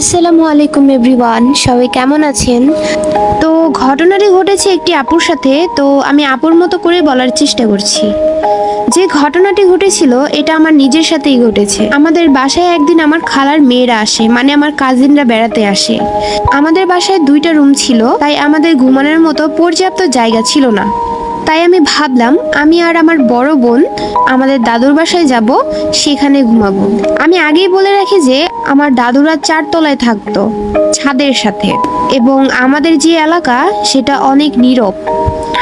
আসসালামু আলাইকুম এভরিওয়ান, সবাই কেমন আছেন? তো ঘটনাটি ঘটেছে একটি আপুর সাথে, তো আমি আপুর মতো করে বলার চেষ্টা করছি। যে ঘটনাটি ঘটেছিল, এটা আমার নিজের সাথেই ঘটেছে। আমাদের বাসায় একদিন আমার খালার মেয়েরা আসে মানে আমার কাজিনরা বেড়াতে আসে। আমাদের বাসায় দুইটা রুম ছিল, তাই আমাদের ঘুমানোর মতো পর্যাপ্ত জায়গা ছিল না। তাই আমি ভাবলাম, আমি আর আমার বড় বোন, আমাদের দাদুর বাসায় যাব, সেখানে ঘুমাবো। আমি আগেই বলে রাখি যে আমার দাদুরা চারতলায় থাকতো ছাদের সাথে। এবং আমাদের যে এলাকা, সেটা অনেক নীরব।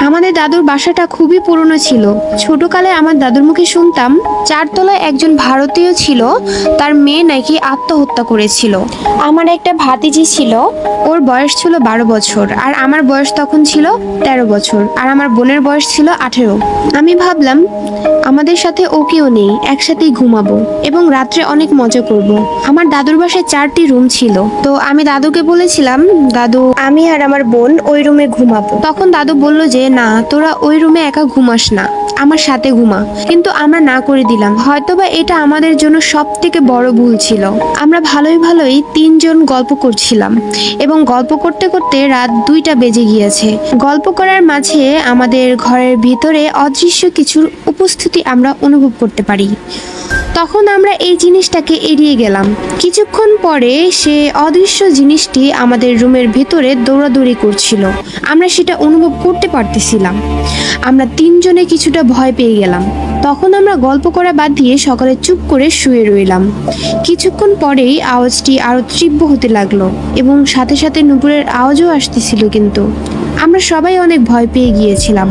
আমাদের দাদুর বাসাটা খুবই পুরনো ছিল। ছোটকালে আমার দাদুর মুখে শুনতাম, চারতলায় একজন ভারতীয় ছিল, তার মেয়ে নাকি আত্মহত্যা করেছিল। আমার একটা ভাতিজি ছিল, ওর বয়স ছিল বারো বছর, আর আমার বয়স তখন ছিল তেরো বছর, আর আমার বোনের বয়স ছিল আঠেরো। আমি ভাবলাম, আমাদের সাথে ও কেউ নেই, একসাথেই ঘুমাবো, এবং রাত্রে অনেক মজা করব। আমার দাদুর বাসায় চারটি রুম ছিল, তো আমি দাদুকে বলেছিলাম দাদু, আমি আর আমার বোন ওই রুমে ঘুমাবো। তখন দাদু বলল যে, না, তোরা ওই রুমে একা ঘুমাস না, আমার সাথে ঘুমা। কিন্তু আমরা না করে দিলাম। হয়তোবা এটা আমাদের জন্য সব থেকে বড় ভুল ছিল। আমরা ভালোই ভালোই তিনজন গল্প করছিলাম এবং গল্প করতে করতে রাত দুইটা বেজে গিয়েছে। গল্প করার মাঝে আমাদের ঘরের ভিতরে অদৃশ্য কিছুর উপস্থিতি আমরা অনুভব করতে পারি। তখন আমরা এই জিনিসটাকে এড়িয়ে গেলাম। কিছুক্ষণ পরে সে অদৃশ্য জিনিসটি আমাদের রুমের ভেতরে দৌড়াদৌড়ি করছিল। আমরা সেটা অনুভব করতে পারতেছিলাম। আমরা তিনজনে কিছুটা ভয় পেয়ে গেলাম। তখন আমরা গল্প করা বাদ দিয়ে সকালে চুপ করে শুয়ে রইলাম। কিছুক্ষণ পরেই আওয়াজটি আরও তীব্র হতে লাগল এবং সাথে সাথে নুপুরের আওয়াজও আসতেছিল কিন্তু। আমরা সবাই অনেক ভয় পেয়ে গিয়েছিলাম।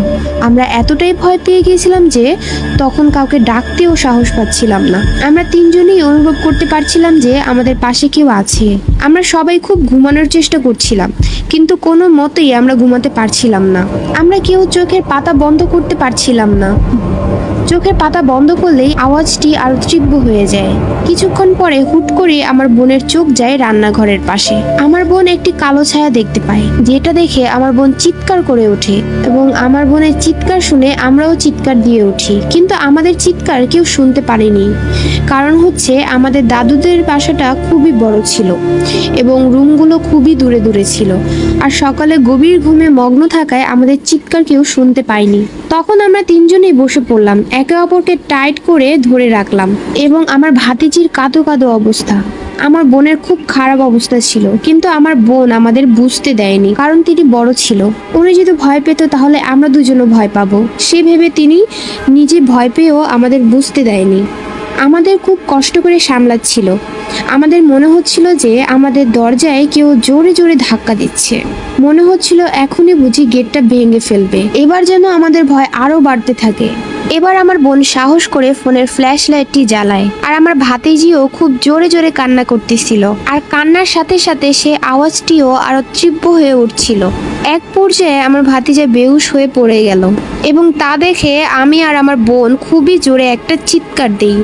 আমরা এতটাই ভয় পেয়ে গিয়েছিলাম যে তখন কাউকে ডাকতেও সাহস পাচ্ছিলাম না। আমরা তিনজনেই অনুভব করতে পারছিলাম যে আমাদের পাশে কেউ আছে। আমরা সবাই খুব ঘুমানোর চেষ্টা করছিলাম, কিন্তু কোনো মতেই আমরা ঘুমাতে পারছিলাম না। আমরা কেউ চোখের পাতা বন্ধ করতে পারছিলাম না। চোখের পাতা বন্ধ করলেই আওয়াজটি আরও তীব্র হয়ে যায়। কিছুক্ষণ পরে হুট করে আমার বোনের চোখ যায় রান্নাঘরের পাশে। আমার বোন একটি কালো ছায়া দেখতে পায়, যেটা দেখে আমার বোন চিৎকার করে ওঠে এবং আমার বোনের চিৎকার শুনে আমরাও চিৎকার দিয়ে উঠি। কিন্তু আমাদের চিৎকার কেউ শুনতে পারেনি। কারণ হচ্ছে আমাদের দাদুদের বাসাটা খুবই বড় ছিল এবং রুমগুলো খুবই দূরে দূরে ছিল। আর সকালে গভীর ঘুমে মগ্ন থাকায় আমাদের চিৎকার কেউ শুনতে পায়নি। তখন আমরা তিনজনেই বসে পড়লাম একে অপরকে টাইট করে ধরে রাখলাম এবং আমার ভাতিজির কাঁদো কাঁদো অবস্থা। আমার বোনের খুব খারাপ অবস্থা ছিল, কিন্তু আমার বোন আমাদের বুঝতে দেয়নি, কারণ তিনি বড় ছিল। উনি যদি ভয় পেত তাহলে আমরা দুজনও ভয় পাবো। সে ভেবে তিনি নিজে ভয় পেয়েও আমাদের বুঝতে দেয়নি। আমাদের খুব কষ্ট করে সামলাচ্ছিল। আমাদের মনে হচ্ছিল যে আমাদের দরজায় কেউ জোরে জোরে ধাক্কা দিচ্ছে। মনে হচ্ছিল এখনই বুঝি গেটটা ভেঙে ফেলবে। এবার যেন আমাদের ভয় আরও বাড়তে থাকে। এবার আমার বোন সাহস করে ফোনের ফ্ল্যাশ লাইটটি জ্বালায়। আর আমার ভাতিজিও খুব জোরে জোরে কান্না করতেছিল। আর কান্নার সাথে সাথে সে আওয়াজটিও আরও তীব্র হয়ে উঠছিল। এক পর্যায়ে আমার ভাতিজা বেহুশ হয়ে পড়ে গেল। এবং তা দেখে আমি আর আমার বোন খুবই জোরে একটা চিৎকার দিই।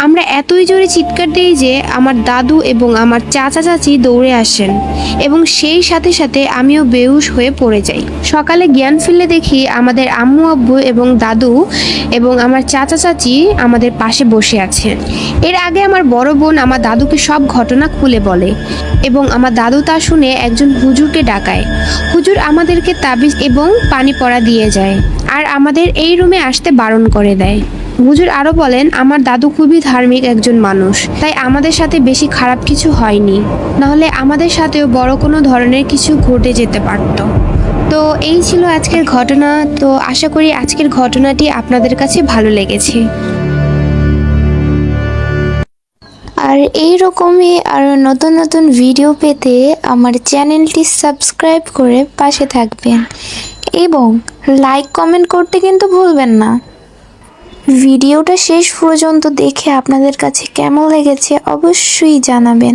আমরা এতই জোরে চিৎকার দিই যে আমার দাদু এবং আমার চাচা চাচি দৌড়ে আসেন এবং সেই সাথে সাথে আমিও বেহুশ হয়ে পড়ে যাই। সকালে জ্ঞান ফিরলে দেখি আমাদের আম্মু, আব্বু এবং দাদু এবং আমার চাচা চাচি আমাদের পাশে বসে আছে। এর আগে আমার বড় বোন আমার দাদুকে সব ঘটনা খুলে বলে এবং আমার দাদু তা শুনে একজন হুজুরকে ডাকায়। হুজুর আমাদেরকে তাবিজ এবং পানি পড়া দিয়ে যায় আর আমাদের এই রুমে আসতে বারণ করে দেয়। হুজুর আরও বলেন, আমার দাদু খুবই ধার্মিক একজন মানুষ, তাই আমাদের সাথে বেশি খারাপ কিছু হয়নি। নাহলে আমাদের সাথেও বড় কোনো ধরনের কিছু ঘটে যেতে পারত। তো এই ছিল আজকের ঘটনা। তো আশা করি আজকের ঘটনাটি আপনাদের কাছে ভালো লেগেছে। আর এই রকমই আরও নতুন নতুন ভিডিও পেতে আমার চ্যানেলটি সাবস্ক্রাইব করে পাশে থাকবেন। এবং লাইক, কমেন্ট করতে কিন্তু ভুলবেন না। ভিডিওটা শেষ পর্যন্ত দেখে আপনাদের কাছে কেমন লেগেছে অবশ্যই জানাবেন।